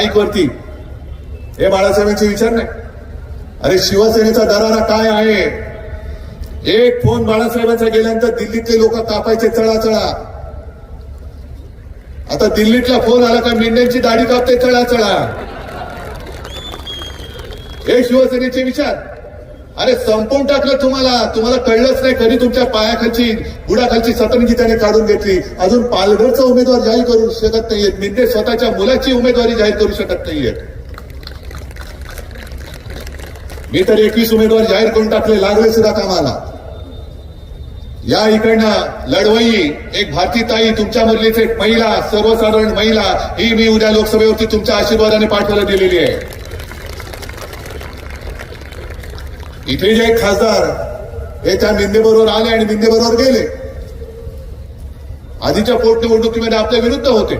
Mic वरती. हे बाळासाहेबांचे विचार नाही. अरे शिवसेनेचा दरारा काय आहे? एक फोन बाळासाहेबांचा गेल्यानंतर दिल्लीतले लोक कापायचे चळा चळा आता दिल्लीतला फोन आला का मेंढ्यांची दाढी कापते चळा चळा हे शिवसेनेचे विचार. अरे संपवून टाकलं तुम्हाला. तुम्हाला कळलंच नाही कधी तुमच्या पायाखालची बुडाखालची सतरंगी त्याने काढून घेतली. अजून पालघरचा उमेदवार जाहीर करू शकत नाहीयेत मिंदे स्वतःच्या मुलाची उमेदवारी जाहीर करू शकत नाहीयेत मी तर एकवीस उमेदवार जाहीर करून टाकले लागले सुद्धा कामाला. या इकडनं लढवई एक भारती ताई तुमच्यामधलीच एक महिला सर्वसाधारण महिला ही मी उद्या लोकसभेवरती तुमच्या आशीर्वादाने पाठवायला दिलेली आहे. इथे जे खासदार हे त्या मिंदेबरोबर आले आणि मिंदेबरोबर गेले. आधीच्या पोटनिवडणुकीमध्ये आपल्या विरुद्ध होते.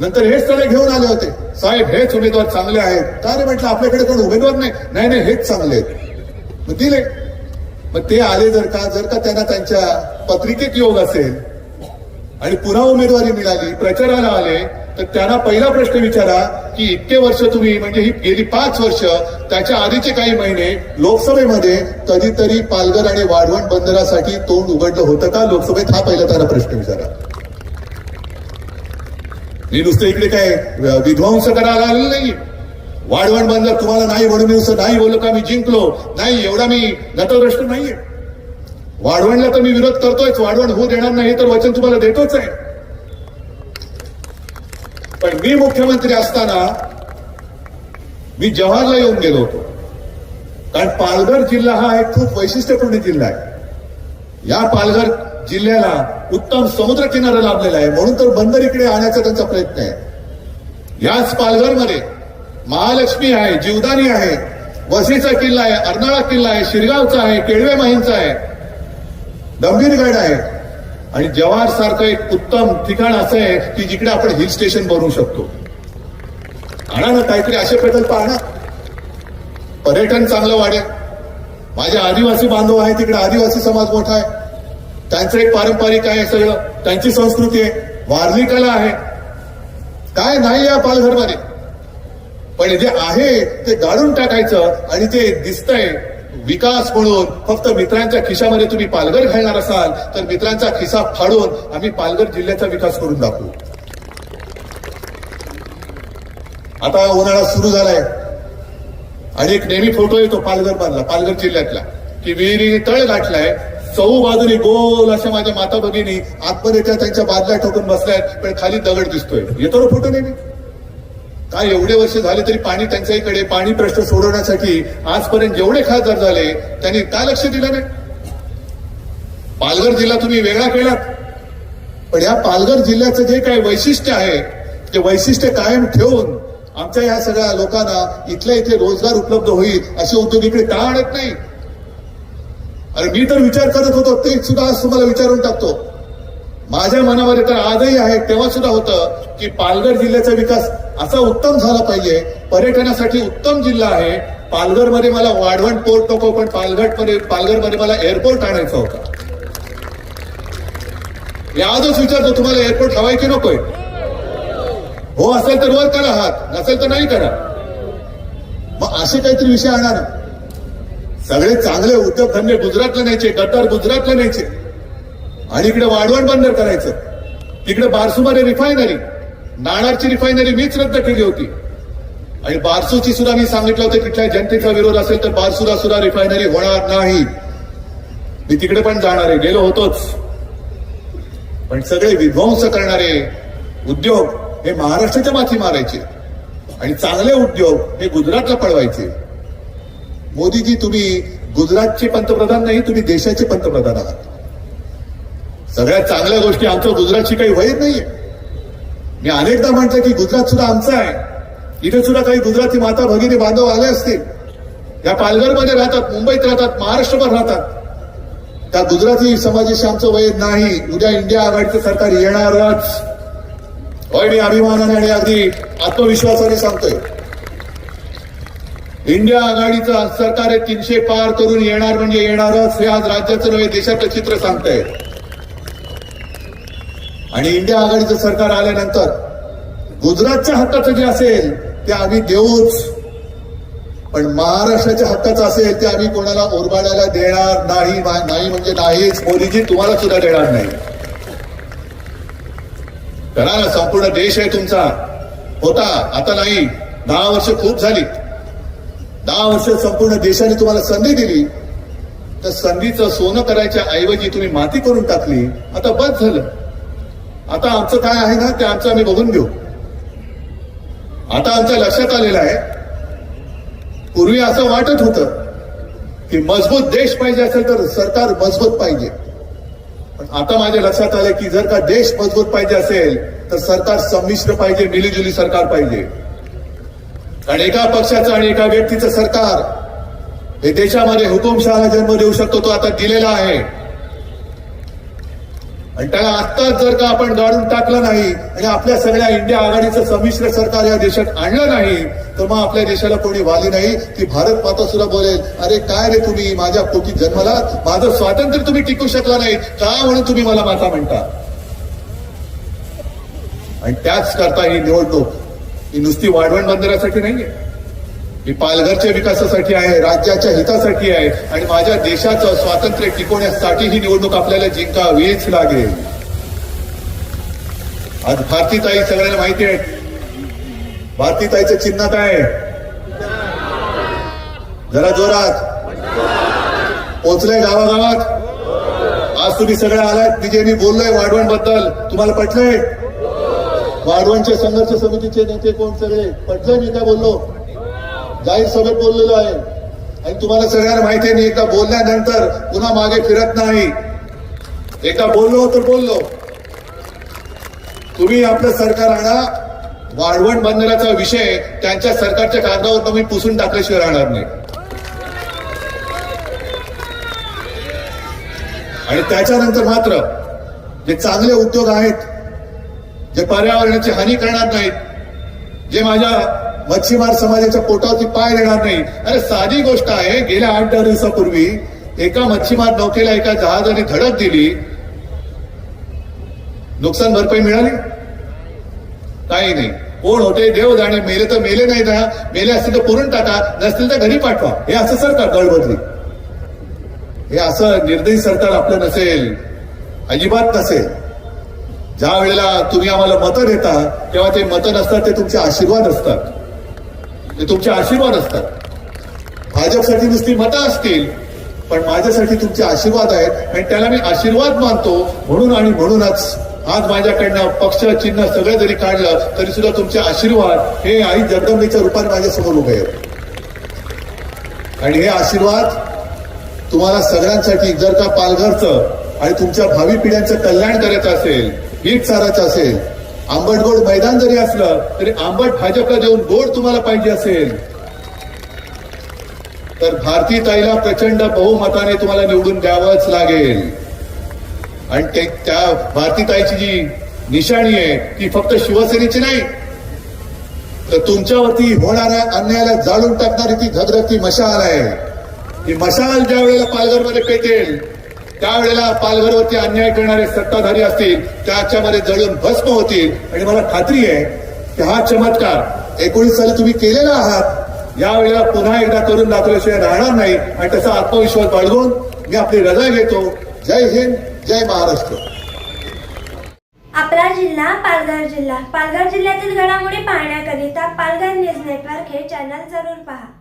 नंतर हेच सगळे घेऊन आले होते. साहेब हेच उमेदवार चांगले आहेत. का रे म्हटलं आपल्याकडे कोण उमेदवार नाही? नाही नाही हेच चांगले आहेत. मग दिले. मग ते आले जर का जर का त्यांना त्यांच्या पत्रिकेत योग असेल आणि पुन्हा उमेदवारी मिळाली प्रचाराला आले तर त्यांना पहिला प्रश्न विचारा की इतके वर्ष तुम्ही म्हणजे ही गेली पाच वर्ष त्याच्या आधीचे काही महिने लोकसभेमध्ये कधीतरी पालघर आणि वाढवण बंदरासाठी तोंड उघडलं होतं का? लोकसभेत हा पहिला त्यांना प्रश्न विचारा. मी नुसतं इकडे काय विध्वंस करायला आलेलं नाही वाढवण बंदर तुम्हाला नाही म्हणून मी नाही बोललो का? मी जिंकलो. नाही एवढा मी नतद्रष्ट नाहीये. वाढवणला तर मी विरोध करतोय वाढवण होऊ देणार नाही हे तर वचन तुम्हाला देतोच आहे. मी मुख्यमंत्री असताना मी जव्हारला येऊन गेलो होतो. कारण पालघर जिल्हा हा एक खूप वैशिष्ट्यपूर्ण जिल्हा आहे. या पालघर जिल्ह्याला उत्तम समुद्र किनारा लाभलेला आहे. म्हणून तर बंदर इकडे आणण्याचा त्यांचा प्रयत्न आहे. याच पालघरमध्ये महालक्ष्मी आहे जीवदानी आहे वसीचा किल्ला आहे अर्नाळा किल्ला आहे शिरगावचा आहे केळवे माहींचा आहे गंभीरगड आहे. आणि जव्हार सारखं एक उत्तम ठिकाण असं आहे की जिकडे आपण हिल स्टेशन बनवू शकतो. आणा ना काहीतरी असे प्रकल्प आणा. पर्यटन चांगलं वाढेल. माझे आदिवासी बांधव आहे तिकडे आदिवासी समाज मोठा आहे. त्यांचं एक पारंपरिक आहे सगळं. त्यांची संस्कृती आहे. वारली कला आहे. काय नाही या पालघरमध्ये. पण जे आहे ते गाळून टाकायचं आणि ते दिसतंय. विकास म्हणून फक्त मित्रांच्या खिशामध्ये तुम्ही पालघर घालणार असाल तर मित्रांचा खिसा फाडून आम्ही पालघर जिल्ह्याचा विकास करून दाखवू. आता उन्हाळा सुरू झालाय. आणि एक नेहमी फोटो येतो पालघर मधला पालघर जिल्ह्यातला की विहिरी तळ गाठलाय चौ बाजूने गोल अशा माझ्या माता भगिनी आतमध्ये त्या त्यांच्या बादल्या ठोकून बसल्यात पण खाली दगड दिसतोय. येतो ना फोटो नेहमी? काय एवढे वर्ष झाले तरी पाणी टंचाईकडे पाणी प्रश्न सोडवण्यासाठी आजपर्यंत जेवढे खासदार झाले त्यांनी का लक्ष दिलं नाही? पालघर जिल्हा तुम्ही वेगळा केलात. पण या पालघर जिल्ह्याचं जे काही वैशिष्ट्य आहे ते वैशिष्ट्य कायम ठेवून आमच्या या सगळ्या लोकांना इथल्या इथे रोजगार उपलब्ध होईल असे उद्योग इकडे का आणत नाही? अरे मी तर विचार करत होतो ते सुद्धा आज तुम्हाला विचारून टाकतो. माझ्या मनामध्ये तर आजही आहे तेव्हा सुद्धा होतं की पालघर जिल्ह्याचा विकास असा उत्तम झाला पाहिजे. पर्यटनासाठी उत्तम जिल्हा आहे. पालघरमध्ये मला वाढवण पोर्ट नको पण पालघरमध्ये पालघरमध्ये मला एअरपोर्ट आणायचा होता. मी आजच विचारतो तुम्हाला एअरपोर्ट हवाय की नकोय? हो असेल तर वर करा हात नसेल तर नाही करा. मग असे काहीतरी विषय आणा ना. सगळे चांगले उद्योगधंदे गुजरातला न्यायचे गटार गुजरातला न्यायचे. आणि इकडे वाढवण बंदर करायचं. तिकडे बारसूमध्ये रिफायनरी नाणारची रिफायनरी मीच रद्द केली होती. आणि बारसूची सुद्धा मी सांगितलं होतं तिथल्या जनतेचा विरोध असेल तर बारसूला सुद्धा रिफायनरी होणार नाही. मी तिकडे पण जाणार आहे गेलो होतोच. पण सगळे विध्वंस करणारे उद्योग हे महाराष्ट्राच्या माथी मारायचे. आणि चांगले उद्योग हे गुजरातला पळवायचे. मोदीजी तुम्ही गुजरातचे पंतप्रधान नाही तुम्ही देशाचे पंतप्रधान आहात. सगळ्यात चांगल्या गोष्टी आमच्या गुजरातची काही वैर नाहीये. मी अनेकदा म्हटलं की गुजरात सुद्धा आमचं आहे. इथे सुद्धा काही गुजराती माता भगिनी बांधव आले असतील. या पालघरमध्ये राहतात मुंबईत राहतात महाराष्ट्रभर राहतात. त्या गुजराती समाजाशी आमचं वैर नाही. उद्या इंडिया आघाडीचं सरकार येणारच. होय मी अभिमानाने आणि अगदी आत्मविश्वासाने सांगतोय. इंडिया आघाडीचं सरकार तीनशे पार करून येणार म्हणजे येणारच. हे आज राज्याचं नव्हे देशाचं चित्र सांगतंय. आणि इंडिया आघाडीचं सरकार आल्यानंतर गुजरातच्या हक्काचं जे असेल ते आम्ही देऊच. पण महाराष्ट्राच्या हक्काचं असेल ते आम्ही कोणाला ओरबाडायला देणार नाही नाही म्हणजे नाहीच. मोदीजी तुम्हाला सुद्धा देणार नाही. करा ना संपूर्ण देश आहे तुमचा. होता आता नाही. दहा वर्ष खूप झाली दहा वर्ष संपूर्ण देशाने तुम्हाला संधी दिली. तर संधीचं सोनं करायच्या ऐवजी तुम्ही माती करून टाकली. आता बस झालं. आता आमचं काय आहे ना ते आमचं आम्ही बघून घेऊ. आता आमच्या लक्षात आलेलं आहे पूर्वी असं वाटत होतं की मजबूत देश पाहिजे असेल तर सरकार मजबूत पाहिजे. पण आता माझ्या लक्षात आलं की जर का देश मजबूत पाहिजे असेल तर सरकार संमिश्र पाहिजे मिलीजुली सरकार पाहिजे. कारण एका पक्षाचं आणि एका व्यक्तीचं सरकार हे देशामध्ये हुकुमशहा जन्म देऊ शकतो तो आता दिलेला आहे. आणि त्याला आत्ताच जर का आपण गाडून टाकलं नाही आणि आपल्या सगळ्या इंडिया आघाडीचं संमिश्र सरकार या देशात आणलं नाही तर मग आपल्या देशाला कोणी वाली नाही. ती भारत माता सुद्धा बोलेल अरे काय रे तुम्ही माझ्या पोटी जन्माला माझं स्वातंत्र्य तुम्ही टिकू शकला नाही का म्हणून तुम्ही मला माता म्हणता? आणि त्याच करता ही निवडणूक ही नुसती वाढवण बंदरासाठी नाहीये. मी पालघरच्या विकासासाठी आहे राज्याच्या हितासाठी आहे आणि माझ्या देशाचं स्वातंत्र्य टिकवण्यासाठी ही निवडणूक आपल्याला जिंकावीच लागेल. आज भारतीताई सगळ्यांना माहिती आहे. भारतीताईचं चिन्ह काय जरा जोरात. पोचलंय गावागावात. आज तुम्ही सगळे आलात. मी मी बोललोय वाढवणबद्दल. तुम्हाला पटलंय? वाढवणचे संघर्ष समितीचे नेते कोण सगळे? पटलंय मी काय बोललो? जाहीर सभेत बोललेलो आहे. आणि तुम्हाला सगळ्यांना माहिती आहे मी एकदा बोलल्यानंतर पुन्हा मागे फिरत नाही. एकदा बोललो तर बोललो. तुम्ही आपलं सरकार आणा. वाढवण बंदराचा विषय त्यांच्या सरकारच्या कागदावर तुम्ही पुसून टाकल्याशिवाय राहणार नाही. आणि त्याच्यानंतर मात्र जे चांगले उद्योग आहेत जे पर्यावरणाची हानी करणार नाहीत जे माझ्या मच्छीमार समाजाच्या पोटावरती पाय देणार नाही. अरे साधी गोष्ट आहे गेल्या आठ दहा दिवसापूर्वी एका मच्छीमार नौकेला एका जहाजाने धडक दिली. नुकसान भरपाई मिळाली? काही नाही. कोण होते? देव जाणे. मेले तर मेले नाही ना मेले असतील तर पुरून टाका. नसतील तर घरी पाठवा. हे असं सरकार गडबडली हे असं निर्दयी सरकार आपलं नसेल. अजिबात नसेल. ज्या वेळेला तुम्ही आम्हाला मतं देता तेव्हा ते मतं नसतात ते तुमचे आशीर्वाद असतात. ते तुमचे आशीर्वाद असतात. भाजपसाठी नुसती मतं असतील पण माझ्यासाठी तुमचे आशीर्वाद आहेत. आणि त्याला मी आशीर्वाद मानतो म्हणून आणि म्हणूनच आज माझ्याकडनं पक्ष चिन्ह सगळं जरी काढलं तरी सुद्धा तुमचे आशीर्वाद हे आई जगदंबेच्या रूपाने माझ्यासमोर उभे आहेत. आणि हे आशीर्वाद तुम्हाला सगळ्यांसाठी जर का पालघरचं आणि तुमच्या भावी पिढ्यांचं कल्याण करायचं असेल हिट सारायचं असेल आंबट गोड मैदान जरी असलं तरी आंबट भाजपला देऊन गोड तुम्हाला पाहिजे असेल. तर भारती ताईला प्रचंड बहुमताने तुम्हाला निवडून द्यावंच लागेल. आणि ते त्या भारती ताईची जी निशाणी आहे ती फक्त शिवसेनेची नाही. तर तुमच्यावरती होणाऱ्या अन्यायाला जाळून टाकणारी ती धगधगती मशाल आहे. ती मशाल ज्या वेळेला पालघरमध्ये पेटेल त्यावेळेला पालघरवरती अन्याय करणारे सत्ताधारी असतील त्याच्यामध्ये जळून भस्म होतील. आणि मला खात्री आहे की हा चमत्कार एकोणीस साली तुम्ही केलेला आहात. यावेळेला पुन्हा एकदा करून दाखवल्याशिवाय राहणार नाही. आणि तसा आत्मविश्वास बाळगून मी आपली रजा घेतो. जय हिंद जय महाराष्ट्र. आपला जिल्हा पालघर जिल्हा. पालघर जिल्ह्यातील घडामोडी पाहण्याकरिता पालघर न्यूज नेटवर्क हे चॅनल जरूर पहा.